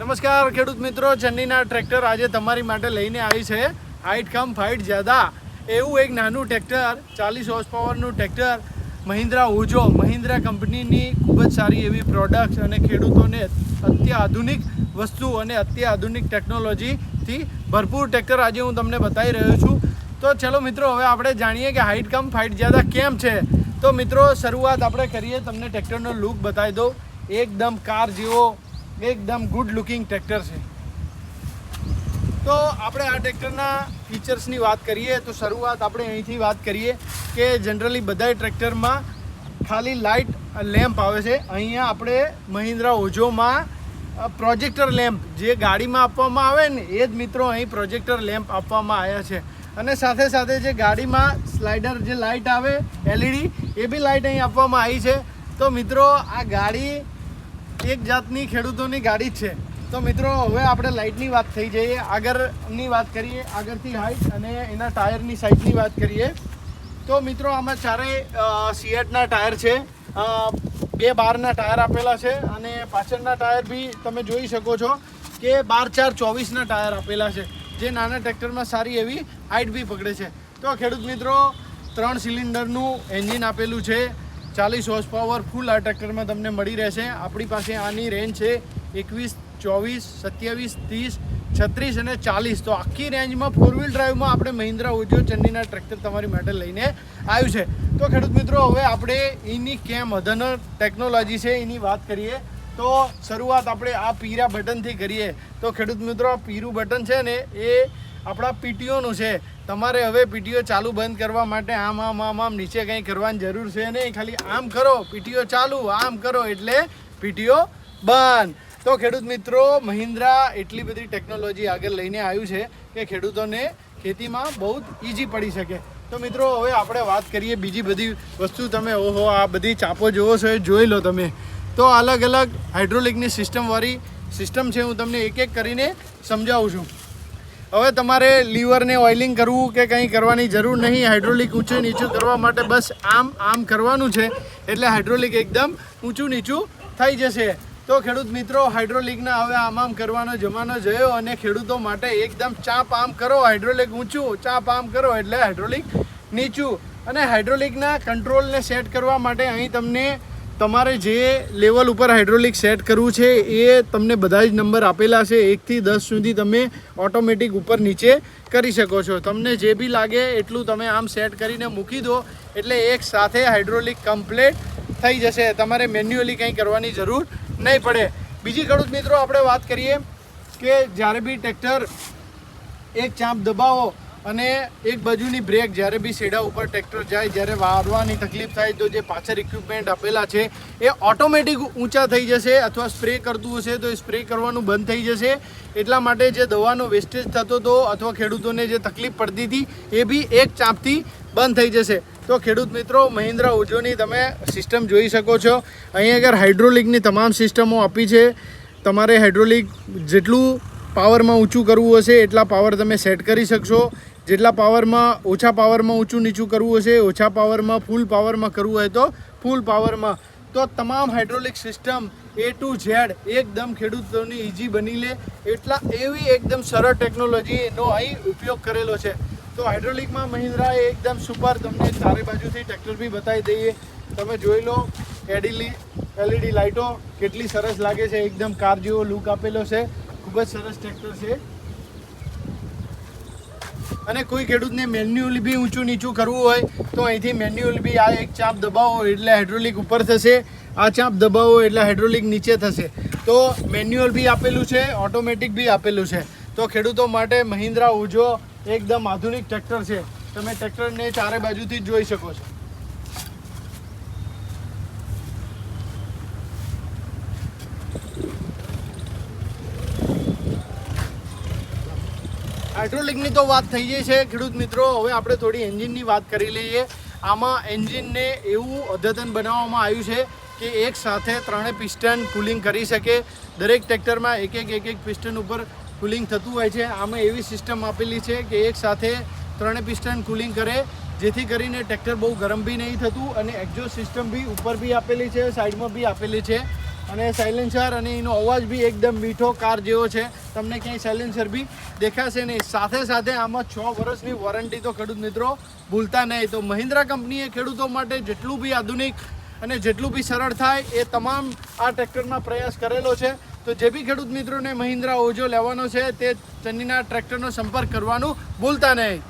નમસ્કાર, ખેડૂત મિત્રો. ચન્નીના ટ્રેક્ટર આજે તમારી માટે લઈને આવી છે. હાઇટ કમ ફાઇટ જ્યાદા. એવું એક નાનું ટ્રેક્ટર, ચાલીસ હોર્સ પાવરનું ટ્રેક્ટર, મહિન્દ્રા ઉજો. મહિન્દ્રા કંપનીની ખૂબ જ સારી એવી પ્રોડક્ટ્સ અને ખેડૂતોને અત્યાધુનિક વસ્તુ અને અત્યાધુનિક ટેકનોલોજીથી ભરપૂર ટ્રેક્ટર આજે હું તમને બતાવી રહ્યો છું. તો ચલો મિત્રો, હવે આપણે જાણીએ કે હાઇટ કમ ફાઇટ જ્યાદા કેમ છે? તો મિત્રો, શરૂઆત આપણે કરીએ, તમને ટ્રેક્ટરનો લુક બતાવી દઉં. એકદમ કાર જેવો એકદમ ગુડ લુકિંગ ટ્રેક્ટર છે. તો આપણે આ ટ્રેક્ટરના ફીચર્સની વાત કરીએ, તો શરૂઆત આપણે અહીંથી વાત કરીએ કે જનરલી બધા ટ્રેક્ટરમાં ખાલી લાઇટ લેમ્પ આવે છે. અહીંયા આપણે મહિન્દ્રા ઓજોમાં પ્રોજેક્ટર લેમ્પ જે ગાડીમાં આપવામાં આવે ને, એ જ મિત્રો અહીં પ્રોજેક્ટર લેમ્પ આપવામાં આવ્યા છે. અને સાથે સાથે જે ગાડીમાં સ્લાઇડર જે લાઇટ આવે એલઈડી એ બી લાઇટ અહીં આપવામાં આવી છે. તો મિત્રો, આ ગાડી એક જાતની ખેડૂતોની ગાડી છે. તો મિત્રો, હવે આપણે લાઇટની વાત થઈ જઈએ. આગળની વાત કરીએ, આગળથી હાઇટ અને એના ટાયરની સાઇઝની વાત કરીએ. તો મિત્રો, આમાં ચારેય સીએટના ટાયર છે. બે બારના ટાયર આપેલા છે અને પાછળના ટાયર બી તમે જોઈ શકો છો કે બાર ચાર ચોવીસના ટાયર આપેલા છે. જે નાના ટ્રેક્ટરમાં સારી એવી હાઇટ બી પકડે છે. તો ખેડૂત મિત્રો, ત્રણ સિલિન્ડરનું એન્જિન આપેલું છે. ચાલીસ હોર્સ પાવર ફૂલ આ ટ્રેક્ટરમાં તમને મળી રહેશે. આપણી પાસે આની રેન્જ છે એકવીસ, ચોવીસ, સત્યાવીસ, ત્રીસ, છત્રીસ અને ચાલીસ. તો આખી રેન્જમાં ફોર વ્હીલ ડ્રાઈવમાં આપણે મહિન્દ્રા ઉદ્યોગ ચંદીના ટ્રેક્ટર તમારી માટે લઈને આવ્યું છે. તો ખેડૂત મિત્રો, હવે આપણે એની કેમ અધન ટેકનોલોજી છે એની વાત કરીએ. તો શરૂઆત આપણે આ પીરા બટનથી કરીએ. તો ખેડૂત મિત્રો, પીરું બટન છે ને એ આપણા પીટીઓનું છે. તમારે હવે પીટીઓ ચાલુ બંધ કરવા માટે આમ આમ આમ આમ નીચે કંઈ કરવાની જરૂર છે નહીં. ખાલી આમ કરો, પીટીઓ ચાલુ, આમ કરો એટલે પીટીઓ બંધ. તો ખેડૂત મિત્રો, મહિન્દ્રા એટલી બધી ટેકનોલોજી આગળ લઈને આવ્યું છે કે ખેડૂતોને ખેતીમાં બહુ જ ઇઝી પડી શકે. તો મિત્રો, હવે આપણે વાત કરીએ બીજી બધી વસ્તુ તમે, ઓહો, આ બધી ચાપો જોવો છો એ જોઈ લો તમે. તો અલગ અલગ હાઇડ્રોલિકની સિસ્ટમવાળી સિસ્ટમ છે, હું તમને એક એક કરીને સમજાવું છું. હવે તમારે લીવરને ઓઇલિંગ કરવું કે કંઈ કરવાની જરૂર નહીં. હાઇડ્રોલિક ઊંચું નીચું કરવા માટે બસ આમ આમ કરવાનું છે. એટલે હાઇડ્રોલિક એકદમ ઊંચું નીચું થઈ જશે. તો ખેડૂત મિત્રો, હાઇડ્રોલિકના હવે આમ આમ કરવાનો જમાનો જયો અને ખેડૂતો માટે એકદમ ચાપ આમ કરો. હાઇડ્રોલિક ઊંચું, ચાપ આમ કરો એટલે હાઇડ્રોલિક નીચું. અને હાઇડ્રોલિકના કંટ્રોલને સેટ કરવા માટે અહીં તમને તમારે જે લેવલ ઉપર હાઇડ્રોલિક સેટ કરવું છે, એ તમને બધા જ નંબર આપેલા છે. એકથી દસ સુધી તમે ઓટોમેટિક ઉપર નીચે કરી શકો છો. તમને જે બી લાગે એટલું તમે આમ સેટ કરીને મૂકી દો. એટલે એક સાથે હાઇડ્રોલિક કમ્પ્લેટ થઈ જશે. તમારે મેન્યુઅલી કંઈ કરવાની જરૂર નહીં પડે. બીજી ખેડૂત મિત્રો, આપણે વાત કરીએ કે જ્યારે બી ટ્રેક્ટર એક ચાંપ દબાવો અને એક બાજુની બ્રેક જ્યારે બી સેડા ઉપર ટ્રેક્ટર જાય, જ્યારે વારવાની તકલીફ થાય, તો જે પાછળ ઇક્વિપમેન્ટ આપેલા છે, એ ઓટોમેટિક ઊંચા થઈ જશે અથવા સ્પ્રે કરતું હશે, તો એ સ્પ્રે કરવાનું બંધ થઈ જશે. એટલા માટે જે દવાનો વેસ્ટેજ થતો હતો અથવા ખેડૂતોને જે તકલીફ પડતી હતી, એ બી એક ચાંપથી બંધ થઈ જશે. તો ખેડૂત મિત્રો, મહિન્દ્રા ઉજોની તમે સિસ્ટમ જોઈ શકો છો. અહીં આગળ હાઇડ્રોલિકની તમામ સિસ્ટમો આપી છે. તમારે હાઇડ્રોલિક જેટલું પાવરમાં ઊંચું કરવું હશે, એટલા પાવર તમે સેટ કરી શકશો. જેટલા પાવરમાં, ઓછા પાવરમાં ઊંચું નીચું કરવું હશે, ઓછા પાવરમાં ફૂલ પાવરમાં કરવું હોય તો ફૂલ પાવરમાં. તો તમામ hydraulic system A to Z એકદમ ખેડૂતોની ઇઝી બની લે. એટલા એવી એકદમ સરળ ટેકનોલોજીનો અહીં ઉપયોગ કરેલો છે. તો હાઇડ્રોલિકમાં મહિન્દ્રાએ એકદમ સુપર તમને ચારે બાજુથી ટ્રેક્ટર બી બતાવી દઈએ. તમે જોઈ લો એડીલી એલઈડી લાઇટો કેટલી સરસ લાગે છે. એકદમ કાર જેવો લુક આપેલો છે. ખૂબ જ સરસ ટ્રેક્ટર છે. અને કોઈ ખેડૂતને મેન્યુઅલી બી ઊંચું નીચું કરવું હોય, તો અહીંથી મેન્યુઅલ બી આ એક ચાપ દબાવો એટલે હાઇડ્રોલિક ઉપર થશે. આ ચાપ દબાવો એટલે હાઇડ્રોલિક નીચે થશે. તો મેન્યુઅલ બી આપેલું છે, ઓટોમેટિક બી આપેલું છે. તો ખેડૂતો માટે મહિન્દ્રા ઉજો એકદમ આધુનિક ટ્રેક્ટર છે. તમે ટ્રેક્ટરને ચારે બાજુથી જોઈ શકો છો. હાઇડ્રોલિકની તો વાત થઈ ગઈ છે, ખેડૂત મિત્રો. હવે આપણે થોડી એન્જિનની વાત કરી લઈએ. આમાં એન્જિનને એવું અદ્યતન બનાવવામાં આવ્યું છે કે એક સાથે ત્રણે પિસ્ટન કુલિંગ કરી શકે. દરેક ટ્રેક્ટરમાં એક એક એક એક પિસ્ટન ઉપર કુલિંગ થતું હોય છે. આમાં એવી સિસ્ટમ આપેલી છે કે એક સાથે ત્રણે પિસ્ટન કુલિંગ કરે, જેથી કરીને ટ્રેક્ટર બહુ ગરમ બી નહીં થતું અને એક્ઝોસ્ટ સિસ્ટમ બી ઉપર બી આપેલી છે, સાઈડમાં બી આપેલી છે. અને સાયલેન્સર અને એનો અવાજ બી એકદમ મીઠો કાર જેવો છે. તમને ક્યાંય સાયલેન્સર બી દેખાશે નહીં. સાથે સાથે આમાં છ વર્ષની વોરંટી તો ખેડૂત મિત્રો ભૂલતા નહીં. તો મહિન્દ્રા કંપનીએ ખેડૂતો માટે જેટલું બી આધુનિક અને જેટલું બી સરળ થાય એ તમામ આ ટ્રેક્ટરમાં પ્રયાસ કરેલો છે. તો જે બી ખેડૂત મિત્રોને મહિન્દ્રા ઓજો લેવાનો છે, તે ચન્નીના ટ્રેક્ટરનો સંપર્ક કરવાનું ભૂલતા નહીં.